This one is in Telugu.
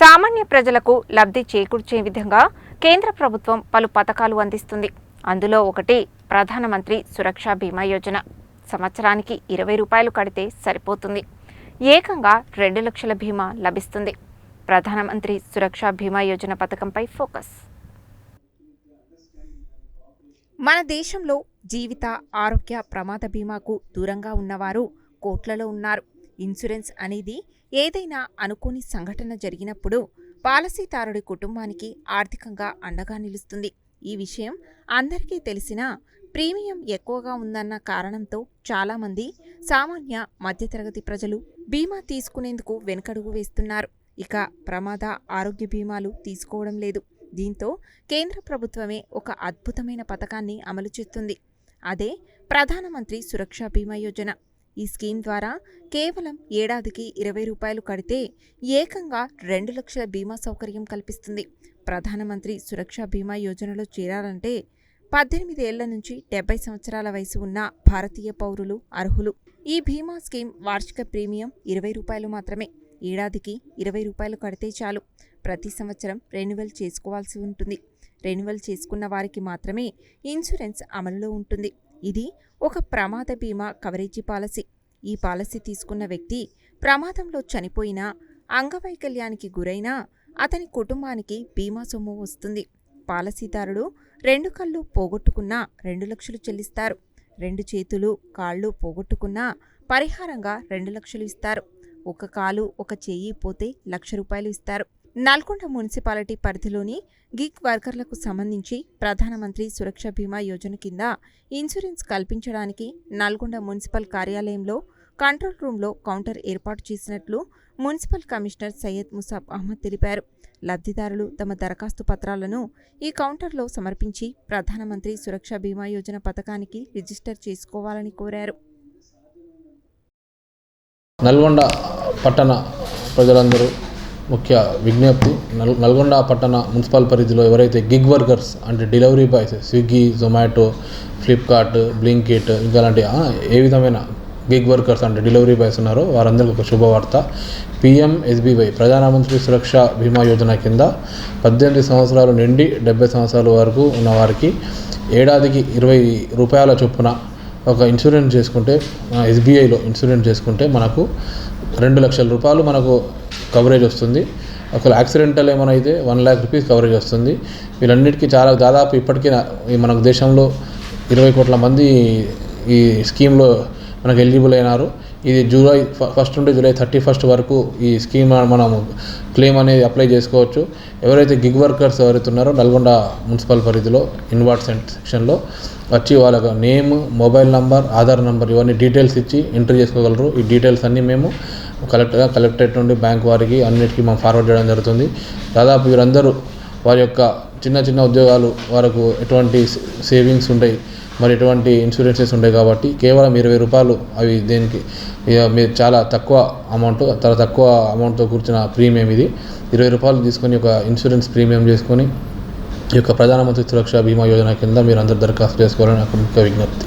సామాన్య ప్రజలకు లబ్ధి చేకూర్చే విధంగా కేంద్ర ప్రభుత్వం పలు పథకాలు అందిస్తుంది. అందులో ఒకటి ప్రధానమంత్రి సురక్ష బీమా యోజన. సంవత్సరానికి ఇరవై రూపాయలు కడితే సరిపోతుంది. ఏకంగా రెండు లక్షల బీమా లభిస్తుంది. ప్రధానమంత్రి సురక్ష బీమా యోజన పథకంపై ఫోకస్. మన దేశంలో జీవిత ఆరోగ్య ప్రమాద బీమాకు దూరంగా ఉన్నవారు కోట్లలో ఉన్నారు. ఇన్సూరెన్స్ అనేది ఏదైనా అనుకోని సంఘటన జరిగినప్పుడు పాలసీదారుడి కుటుంబానికి ఆర్థికంగా అండగా నిలుస్తుంది. ఈ విషయం అందరికీ తెలిసినా ప్రీమియం ఎక్కువగా ఉందన్న కారణంతో చాలామంది సామాన్య మధ్యతరగతి ప్రజలు బీమా తీసుకునేందుకు వెనుకడుగు వేస్తున్నారు. ఇక ప్రమాద ఆరోగ్య బీమాలు తీసుకోవడం లేదు. దీంతో కేంద్ర ప్రభుత్వమే ఒక అద్భుతమైన పథకాన్ని అమలు చేస్తుంది. అదే ప్రధానమంత్రి సురక్ష బీమా యోజన. ఈ స్కీమ్ ద్వారా కేవలం ఏడాదికి ఇరవై రూపాయలు కడితే ఏకంగా రెండు లక్షల బీమా సౌకర్యం కల్పిస్తుంది. ప్రధానమంత్రి సురక్ష బీమా యోజనలో చేరాలంటే పద్దెనిమిది ఏళ్ళ నుంచి డెబ్బై సంవత్సరాల వయసు ఉన్న భారతీయ పౌరులు అర్హులు. ఈ బీమా స్కీమ్ వార్షిక ప్రీమియం ఇరవై రూపాయలు మాత్రమే. ఏడాదికి ఇరవై రూపాయలు కడితే చాలు. ప్రతి సంవత్సరం రెన్యువల్ చేసుకోవాల్సి ఉంటుంది. రెన్యువల్ చేసుకున్న వారికి మాత్రమే ఇన్సూరెన్స్ అమలులో ఉంటుంది. ఇది ఒక ప్రమాద బీమా కవరేజీ పాలసీ. ఈ పాలసీ తీసుకున్న వ్యక్తి ప్రమాదంలో చనిపోయినా అంగవైకల్యానికి గురైనా అతని కుటుంబానికి బీమా సొమ్ము వస్తుంది. పాలసీదారుడు రెండు కళ్ళు పోగొట్టుకున్నా రెండు లక్షలు చెల్లిస్తారు. రెండు చేతులు కాళ్ళు పోగొట్టుకున్నా పరిహారంగా రెండు లక్షలు ఇస్తారు. ఒక కాలు ఒక చెయ్యి పోతే లక్ష రూపాయలు ఇస్తారు. నల్గొండ మున్సిపాలిటీ పరిధిలోని గిగ్ వర్కర్లకు సంబంధించి ప్రధానమంత్రి సురక్ష బీమా యోజన కింద ఇన్సూరెన్స్ కల్పించడానికి నల్గొండ మున్సిపల్ కార్యాలయంలో కంట్రోల్ రూమ్లో కౌంటర్ ఏర్పాటు చేసినట్లు మున్సిపల్ కమిషనర్ సయ్యద్ ముసాబ్ అహ్మద్ తెలిపారు. లబ్ధిదారులు తమ దరఖాస్తు పత్రాలను ఈ కౌంటర్లో సమర్పించి ప్రధానమంత్రి సురక్ష బీమా యోజన పథకానికి రిజిస్టర్ చేసుకోవాలని కోరారు. నల్గొండ పట్టణ ప్రజలందరూ ముఖ్య విజ్ఞప్తి. నల్ నల్గొండ పట్టణ మున్సిపల్ పరిధిలో ఎవరైతే గిగ్ వర్కర్స్ అంటే delivery boys Swiggy Zomato Flipkart Blinkit ఇంకా లాంటి ఏ విధమైన గిగ్ వర్కర్స్ అంటే డెలివరీ బాయ్స్ ఉన్నారో వారందరికీ ఒక శుభవార్త. పిఎం ఎస్బీవై ప్రధానమంత్రి సురక్ష బీమా యోజన కింద పద్దెనిమిది సంవత్సరాలు నుండి డెబ్బై సంవత్సరాల వరకు ఉన్న వారికి ఏడాదికి ఇరవై రూపాయల చొప్పున ఒక ఇన్సూరెన్స్ చేసుకుంటే ఎస్బీఐలో ఇన్సూరెన్స్ చేసుకుంటే మనకు రెండు లక్షల రూపాయలు మనకు కవరేజ్ వస్తుంది. ఒకవేళ యాక్సిడెంటల్ ఏమైనా అయితే వన్ ల్యాక్ రూపీస్ కవరేజ్ వస్తుంది. వీళ్ళన్నిటికీ చాలా దాదాపు ఇప్పటికీ మన దేశంలో ఇరవై కోట్ల మంది ఈ స్కీమ్లో మనకు ఎలిజిబుల్ అయినారు. ఇది జూలై ఫస్ట్ నుండి జూలై థర్టీ ఫస్ట్ వరకు ఈ స్కీమ్ మనం క్లెయిమ్ అనేది అప్లై చేసుకోవచ్చు. ఎవరైతే గిగ్ వర్కర్స్ ఎవరైతే ఉన్నారో నల్గొండ మున్సిపల్ పరిధిలో ఇన్వార్డ్ సెక్షన్లో వచ్చి వాళ్ళ name mobile number Aadhaar number ఇవన్నీ డీటెయిల్స్ ఇచ్చి ఎంట్రీ చేసుకోగలరు. ఈ డీటెయిల్స్ అన్నీ మేము కలెక్టర్ కలెక్టరేట్ నుండి బ్యాంక్ వారికి అన్నిటికీ మనం ఫార్వర్డ్ చేయడం జరుగుతుంది. దాదాపు వీరందరూ వారి యొక్క చిన్న చిన్న ఉద్యోగాలు వారికి ఎటువంటి సేవింగ్స్ ఉంటాయి మరి ఎటువంటి ఇన్సూరెన్సెస్ ఉంటాయి కాబట్టి కేవలం ఇరవై రూపాయలు అవి దేనికి ఇక మీరు చాలా తక్కువ అమౌంట్ చాలా తక్కువ అమౌంట్తో కూర్చున్న ప్రీమియం ఇది. ఇరవై రూపాయలు తీసుకొని ఒక ఇన్సూరెన్స్ ప్రీమియం చేసుకొని ఈ యొక్క ప్రధానమంత్రి సురక్ష బీమా యోజన కింద మీరు అందరు దరఖాస్తు చేసుకోవాలని నాకు ముఖ్య విజ్ఞప్తి.